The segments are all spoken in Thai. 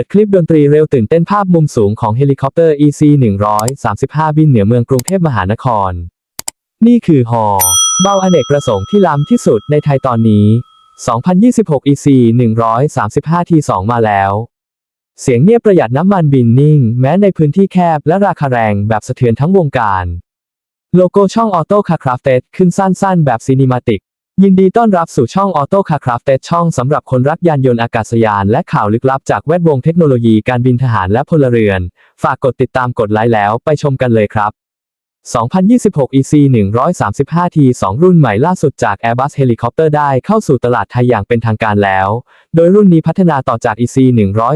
ิดคลิปดนตรีเร็วตื่นเต้นภาพมุมสูงของเฮลิคอปเตอร์ EC 135 บินเหนือเมืองกรุงเทพมหานคร นี่คือฮอเบาอเนกประสงค์ที่ล้ำที่สุดในไทยตอนนี้ 2026 EC 135 T2 มาแล้ว เสียงเงียบประหยัดน้ำมันบินนิ่ง แม้ในพื้นที่แคบและราคาแรงแบบสะเทือนทั้งวงการ โลโก้ช่อง Auto Car Crafted ขึ้นสั้นๆ แบบซีนิมาติก ยินดีต้อนรับสู่ช่อง Auto Car Crafted ช่องสำหรับคนรักยานยนต์อากาศยานและข่าวลึกลับจากแวดวงเทคโนโลยีการบินทหารและพลเรือน ฝากกดติดตามกดไลค์แล้วไปชมกันเลยครับ 2026 EC 135 T 2 รุ่นใหม่ล่าสุดจาก Airbus Helicopter ได้เข้าสู่ตลาดไทยอย่างเป็นทางการแล้ว โดยรุ่นนี้พัฒนาต่อจาก EC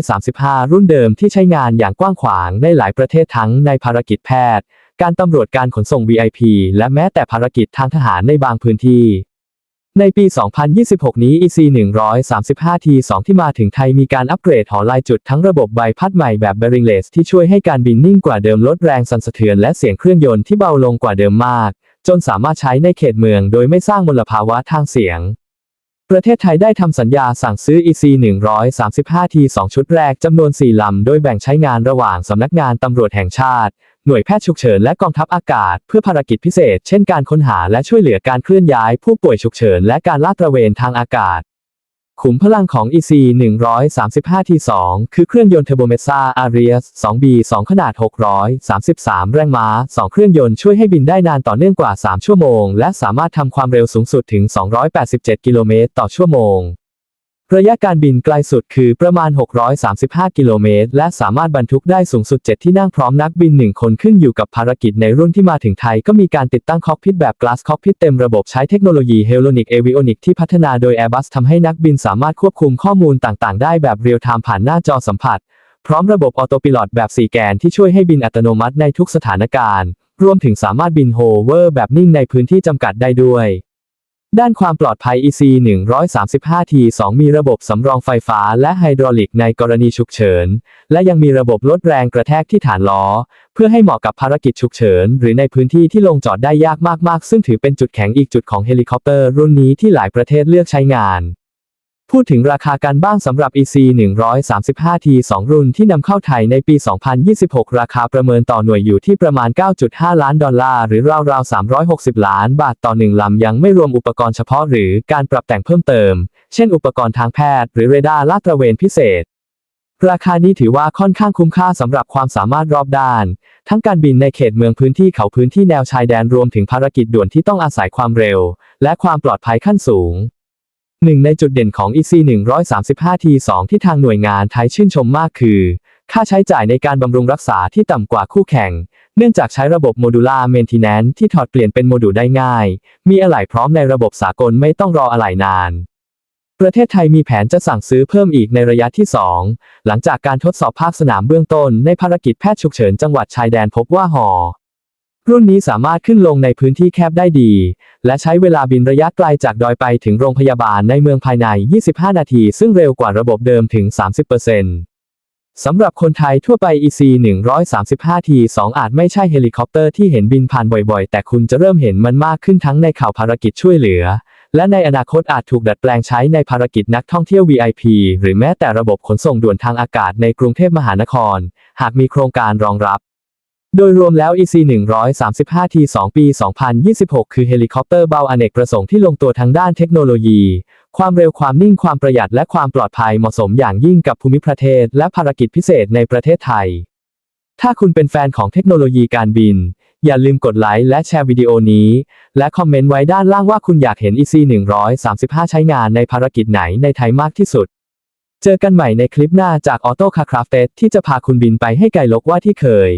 135 รุ่นเดิมที่ใช้งานอย่างกว้างขวางในหลายประเทศทั้งในภารกิจแพทย์ การตำรวจการขนส่ง VIP และแม้แต่ภารกิจทางทหารในบางพื้นที่ ในปี 2026 นี้ EC 135 T 2 ที่มาถึงไทยมีการอัปเกรดหอลายจุดทั้งระบบใบพัดใหม่แบบ Bearingless ที่ช่วยให้การบินนิ่งกว่าเดิมลดแรงสั่นสะเทือนและเสียงเครื่องยนต์ที่เบาลงกว่าเดิมมาก จนสามารถใช้ในเขตเมืองโดยไม่สร้างมลภาวะทางเสียง ประเทศไทยได้ทำสัญญาสั่งซื้อ EC 135 T 2 ชุดแรกจำนวน 4 ลำ โดยแบ่งใช้งานระหว่างสำนักงานตำรวจแห่งชาติ หน่วยแพทย์ฉุกเฉินและกองทัพอากาศ เพื่อภารกิจพิเศษ เช่นการค้นหาและช่วยเหลือการเคลื่อนย้ายผู้ป่วยฉุกเฉินและการลาดตระเวนทางอากาศ ขุมพลังของ EC 135 T 2 คือเครื่องยนต์เทอร์โบเมซ่า Arias 2B 2 ขนาด 633 แรงม้า 2 เครื่องยนต์ช่วยให้บินได้นานต่อเนื่องกว่า 3 ชั่วโมง และสามารถทำความเร็วสูงสุดถึง 287 กิโลเมตรต่อชั่วโมง ระยะการบินไกลสุดคือประมาณ 635 กิโลเมตร และสามารถบรรทุกได้สูงสุด 7 ที่นั่งพร้อมนักบิน 1 คนขึ้นอยู่กับภารกิจในรุ่นที่มาถึงไทย ก็มีการติดตั้งคอกพิทแบบ Glass Cockpit เต็มระบบใช้เทคโนโลยี Helonic Avionic ที่พัฒนาโดย Airbus ทำให้นักบินสามารถควบคุมข้อมูลต่างๆ ได้แบบเรียลไทม์ผ่านหน้าจอสัมผัส พร้อมระบบออโต i ิลอตแบบ 4 แกนที่ช่วยให้บินอัตโนมัติในทุกสถานการณ์ รวมถึงสามารถบินโฮเวอร์แบบนิ่งในพื้นที่จำกัดได้ด้วย ด้านความปลอดภัย EC 135 T 2 มีระบบสำรองไฟฟ้าและไฮดรอลิกในกรณีฉุกเฉิน และยังมีระบบลดแรงกระแทกที่ฐานล้อ เพื่อให้เหมาะกับภารกิจฉุกเฉิน หรือในพื้นที่ที่ลงจอดได้ยากมากๆ ซึ่งถือเป็นจุดแข็งอีกจุดของเฮลิคอปเตอร์รุ่นนี้ที่หลายประเทศเลือกใช้งาน พูดถึงราคาการบ้างสำหรับ EC 135 T 2 รุ่นที่นำเข้าไทยในปี 2026 ราคาประเมินต่อหน่วยอยู่ที่ประมาณ 9.5 ล้านดอลลาร์ หรือราวๆ 360 ล้านบาทต่อหนึ่งลำ ยังไม่รวมอุปกรณ์เฉพาะหรือการปรับแต่งเพิ่มเติม เช่นอุปกรณ์ทางแพทย์หรือเรดาร์ลาดตระเวนพิเศษ ราคานี้ถือว่าค่อนข้างคุ้มค่าสำหรับความสามารถรอบด้าน ทั้งการบินในเขตเมืองพื้นที่เขาพื้นที่แนวชายแดนรวมถึงภารกิจด่วนที่ต้องอาศัยความเร็ว และความปลอดภัยขั้นสูง หนึ่งในจุดเด่นของ EC 135 T 2 ที่ทางหน่วยงานไทยชื่นชมมากคือ ค่าใช้จ่ายในการบำรุงรักษาที่ต่ำกว่าคู่แข่ง เนื่องจากใช้ระบบโมดูล่าเมน t ท n แนนที่ถอดเปลี่ยนเป็นโมดูลได้ง่าย มีอะไหล่พร้อมในระบบสากลไม่ต้องรออะไหล่นาน ประเทศไทยมีแผนจะสั่งซื้อเพิ่มอีกในระยะที่ 2 หลังจากการทดสอบภาคสนามเบื้องต้นในภารกิจแพทย์ฉุกเฉินจังหวัดชายแดนพบว่าหอ รุ่นนี้สามารถขึ้นลงในพื้นที่แคบได้ดี และใช้เวลาบินระยะไกลจากดอยไปถึงโรงพยาบาลในเมืองภายใน 25 นาที ซึ่งเร็วกว่าระบบเดิมถึง 30%สำหรับคนไทยทั่วไป EC 135 T 2อาจไม่ใช่เฮลิคอปเตอร์ที่เห็นบินผ่านบ่อยๆ แต่คุณจะเริ่มเห็นมันมากขึ้นทั้งในข่าวภารกิจช่วยเหลือ และในอนาคตอาจถูกดัดแปลงใช้ในภารกิจนักท่องเที่ยว VIP หรือแม้แต่ระบบขนส่งด่วนทางอากาศในกรุงเทพมหานคร หากมีโครงการรองรับ โดยรวมแล้ว EC 135 T 2 ปี 2026 คือเฮลิคอปเตอร์เบาอเนกประสงค์ที่ลงตัวทั้งด้านเทคโนโลยี ความเร็วความนิ่งความประหยัดและความปลอดภัยเหมาะสมอย่างยิ่งกับภูมิประเทศ และภารกิจพิเศษในประเทศไทย ถ้าคุณเป็นแฟนของเทคโนโลยีการบิน อย่าลืมกดไลค์และแชร์วิดีโอนี้ และคอมเมนต์ไว้ด้านล่างว่าคุณอยากเห็น EC 135 ใช้งานในภารกิจไหนในไทยมากที่สุดเจอกันใหม่ในคลิปหน้าจาก Auto Car Crafted ที่จะพาคุณบินไปให้ไกลโลกว่าที่เคย